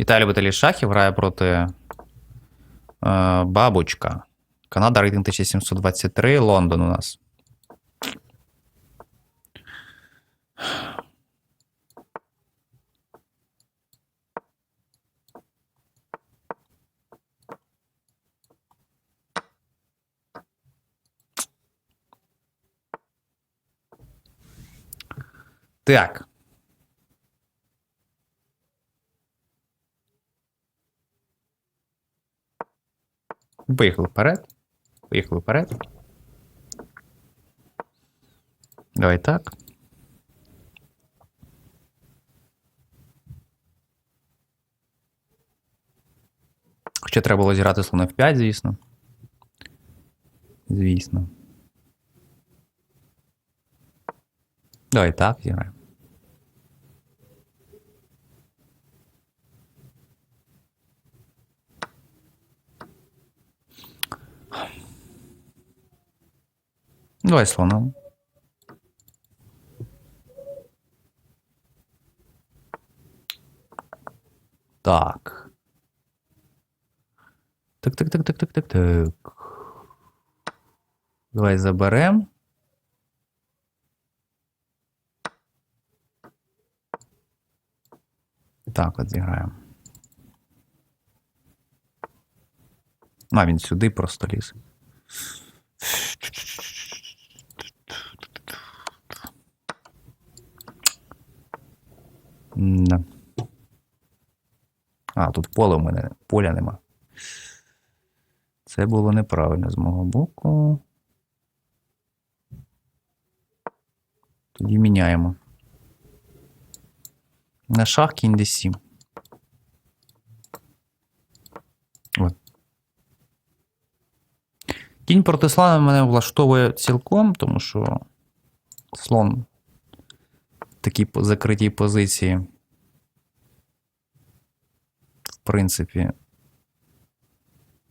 Віталій любителі шахів грає проти е, Бабочка. Канада рейтинг 1723, Лондон у нас. Так. Поїхали вперед. Поїхали вперед. Давай так. Хоча треба було зіграти слон F5, звісно. Звісно. Давай так зіграємо. Давай слоном. Так. Так, так, так, так, так, так, так. Давай заберем. Так, от зіграємо. А, він сюди просто ліз. Да. А, тут поле в мене. Поля нема. Це було неправильно з мого боку. Тоді міняємо. На шах кінь d7. От. Кінь проти слона мене влаштовує цілком, тому що слон в такій закритій позиції. В принципі,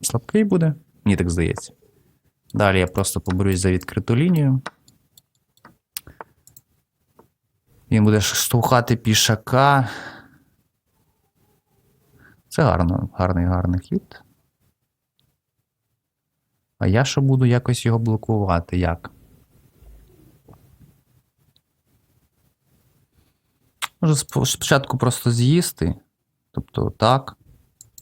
слабкий буде. Мені так здається. Далі я просто поборюсь за відкриту лінію. Він буде штовхати пішака. Це гарно, гарний, гарний хід. А я що буду якось його блокувати? Як? Може спочатку просто з'їсти. Тобто так,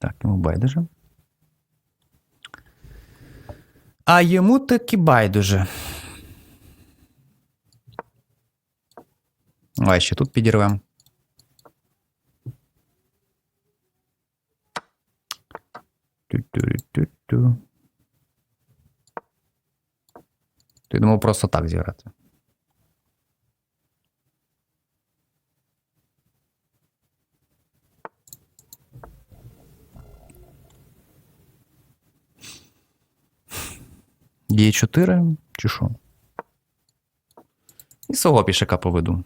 Так, йому байдуже. А йому таки байдуже. Давай ще тут підірвемо. Ту-ту-ту-ту. Ти думав просто так зіграти. Є 4 чи що? І свого пішака поведу.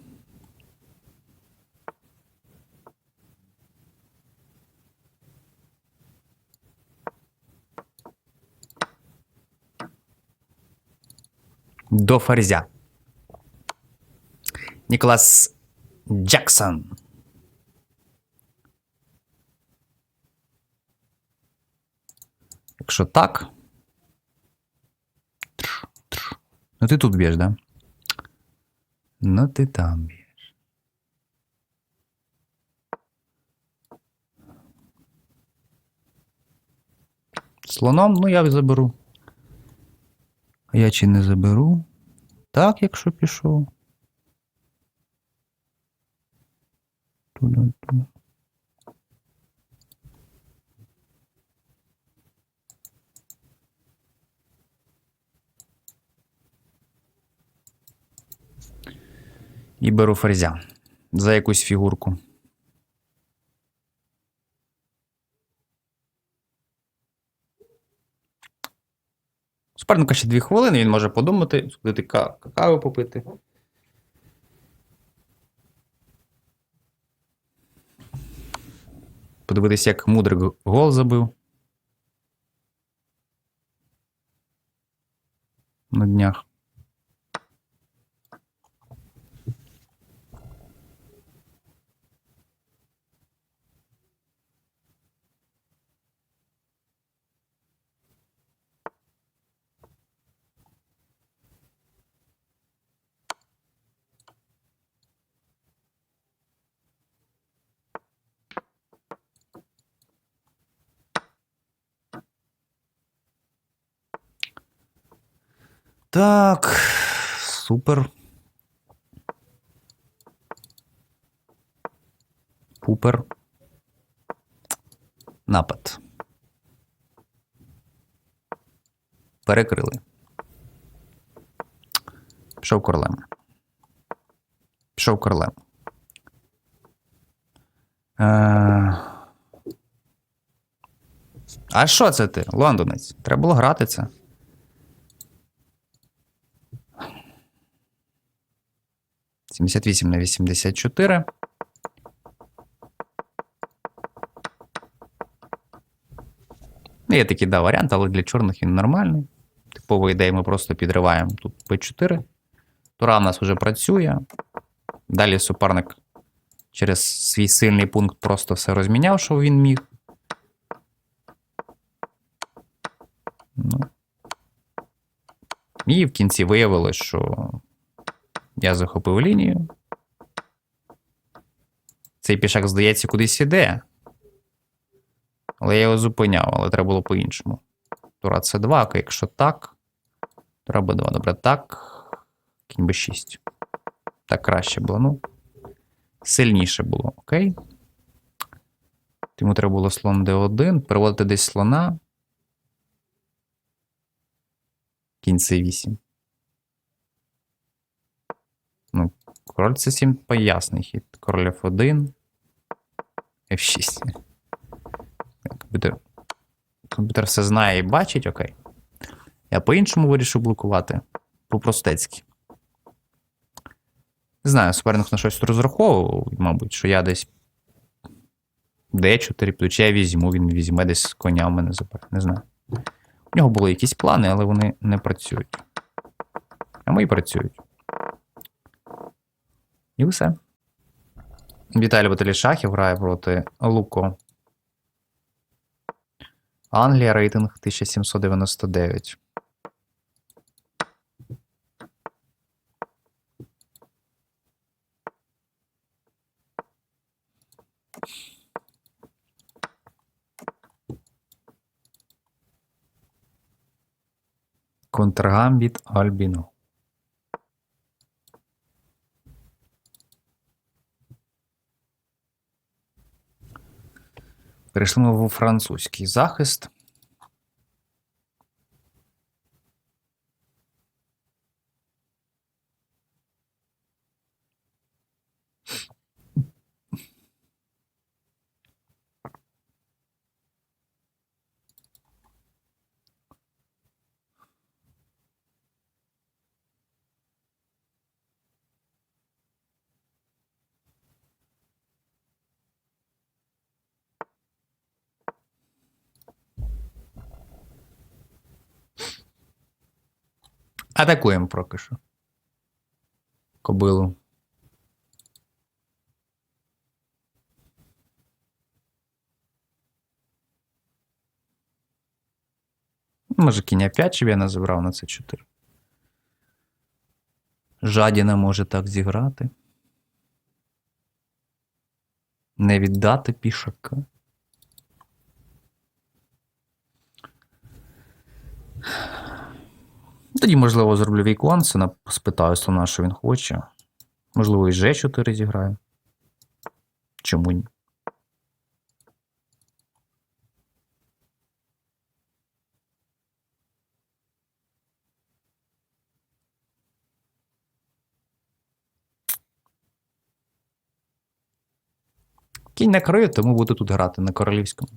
До ферзя. Ніколас Джексон. Якщо так. Ну ти тут б'єш, да? Ну ти там б'єш. Слоном, ну я заберу. Я чи не заберу? Так, якщо пішов. Туди-туди. І беру ферзя за якусь фігурку. Суперника ще дві хвилини, він може подумати, сходити какао попити. Подивитися, як мудрик гол забив. На днях. Так, супер. Пупер. Напад. Перекрили. Пішов королем. Пішов королем. Е... А що це ти, лондонець? Треба було грати це. Сімдесят вісім на вісімдесят чотири. Є такий да, варіант, але для чорних він нормальний. Типова ідея, ми просто підриваємо тут P4. Тура в нас вже працює. Далі суперник через свій сильний пункт просто все розміняв, що він міг. Ну. І в кінці виявилось, що я захопив лінію. Цей пішак, здається, кудись іде. Але я його зупиняв, але треба було по-іншому. Тура це 2, а якщо так, тура Б2. Добре, так. Кінь Б6. Так краще було. Ну, сильніше було, окей. Йому треба було слон D1, переводити десь слона. Кінь C8. Ну, король C7 поясний хід. Король F1. F6. Комп'ютер. Комп'ютер все знає і бачить, окей. Я по-іншому вирішив блокувати. По-простецьки. Не знаю, суперник на щось розраховував, мабуть, що я десь D4 піду, я візьму, він візьме десь коня в мене забере. Не знаю. У нього були якісь плани, але вони не працюють. А мої працюють. І все. Віталій Баталішахів грає проти Луко. Англія рейтинг 1799. Контргамбіт Альбіно. Перейшли ми в французький захист. Атакуємо поки що. Кобилу. Може, кінь 5 щоб я не забрав на це 4. Жадіна може так зіграти. Не віддати пішака. Тоді, можливо, зроблю віконсена, спитаю слона, що він хоче. Можливо, і G4 зіграю. Чому ні? Кінь накриє, тому буду тут грати на королівському.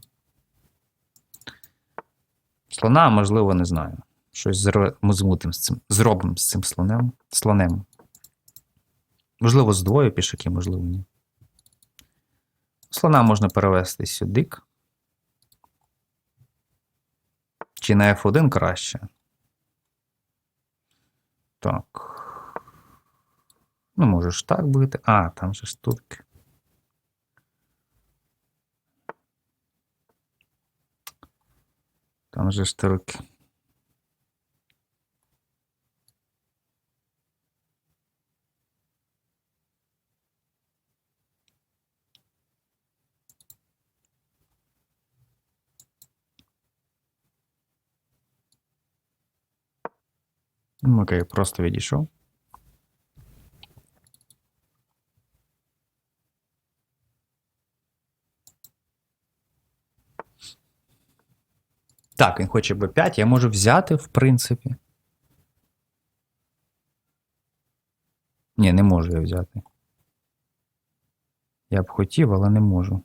Слона, можливо, не знаю. Щось ми змутим з цим. Зробимо з цим слонем. слонем. Можливо, з двоє пішаків, можливо, ні. Слона можна перевести сюди. Чи на F1 краще? Так. Ну, можеш так бити. А, там же ж турки. Там же ж турки. Окей, просто відійшов. Так, він хоче b5, я можу взяти, в принципі. Ні, не можу я взяти. Я б хотів, але не можу.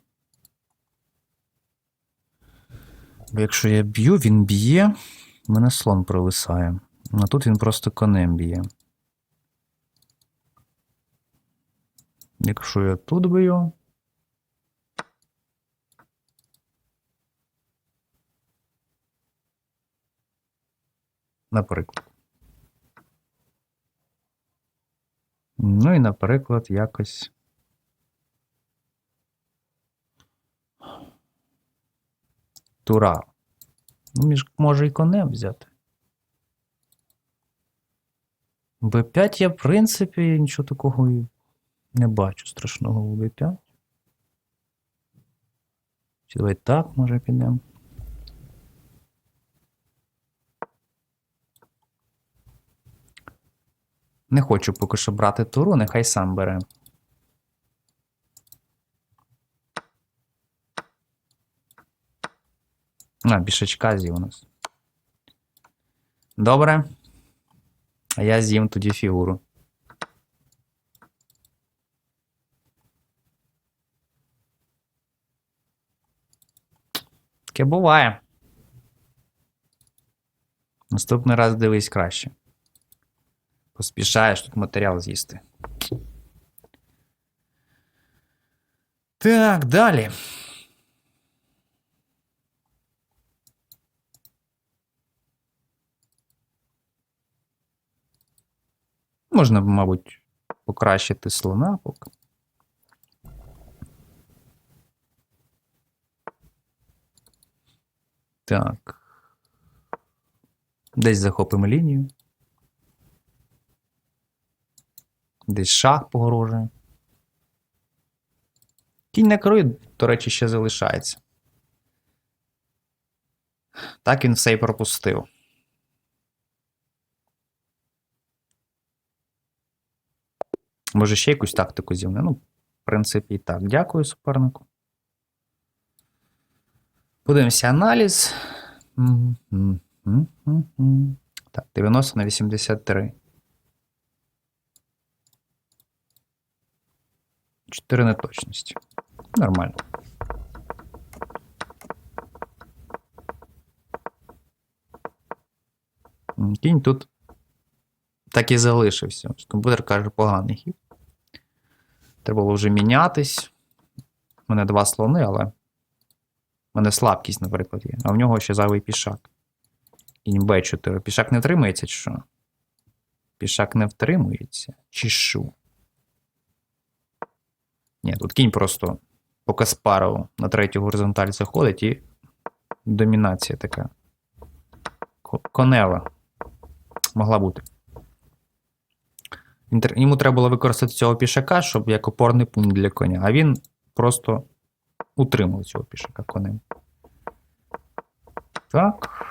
Бо якщо я б'ю, він б'є, мене слон провисає. А тут він просто конем б'є. Якщо я тут б'ю. Наприклад. Ну і, наприклад, якось. Тура. Ну, між, може і конем взяти. Б5 я, в принципі, нічого такого не бачу страшного у Б5. Чи давай так, може, підемо. Не хочу поки що брати туру, нехай сам бере. А, бішечка з'їв у нас. Добре. А я з'їм тоді фігуру. Таке буває. Наступний раз дивись краще. Поспішаєш тут матеріал з'їсти. Так, далі. Можна, мабуть, покращити слона поки. Так. Десь захопимо лінію. Десь шах погрожує. Кінь на крою, до речі, ще залишається. Так він все й пропустив. Може, ще якусь тактику зівне? Ну, в принципі, і так. Дякую супернику. Подивимося аналіз. Так, 90 на 83. 4 неточності. Нормально. Кінь тут так і залишився. Комп'ютер каже, поганий хід. Треба було вже мінятись. У мене два слони, але. У мене слабкість, наприклад, є. А в нього ще зайвий пішак. Кінь Б4. Пішак не втримується, чи що? Пішак не втримується. Чи що? Ні, тут кінь просто по Каспарову на третю горизонталь заходить і домінація така. Конева. Могла бути. Йому треба було використати цього пішака, щоб як опорний пункт для коня. А він просто утримав цього пішака конем. Так.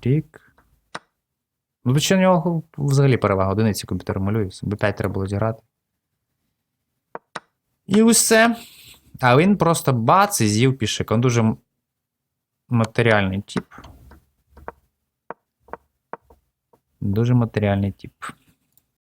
Тік. Ну, тут в нього взагалі перевага одиниці комп'ютер малює. Б5 треба було зіграти. І усе. А він просто бац і з'їв пішак. Він дуже матеріальний тип. Дуже матеріальний тип.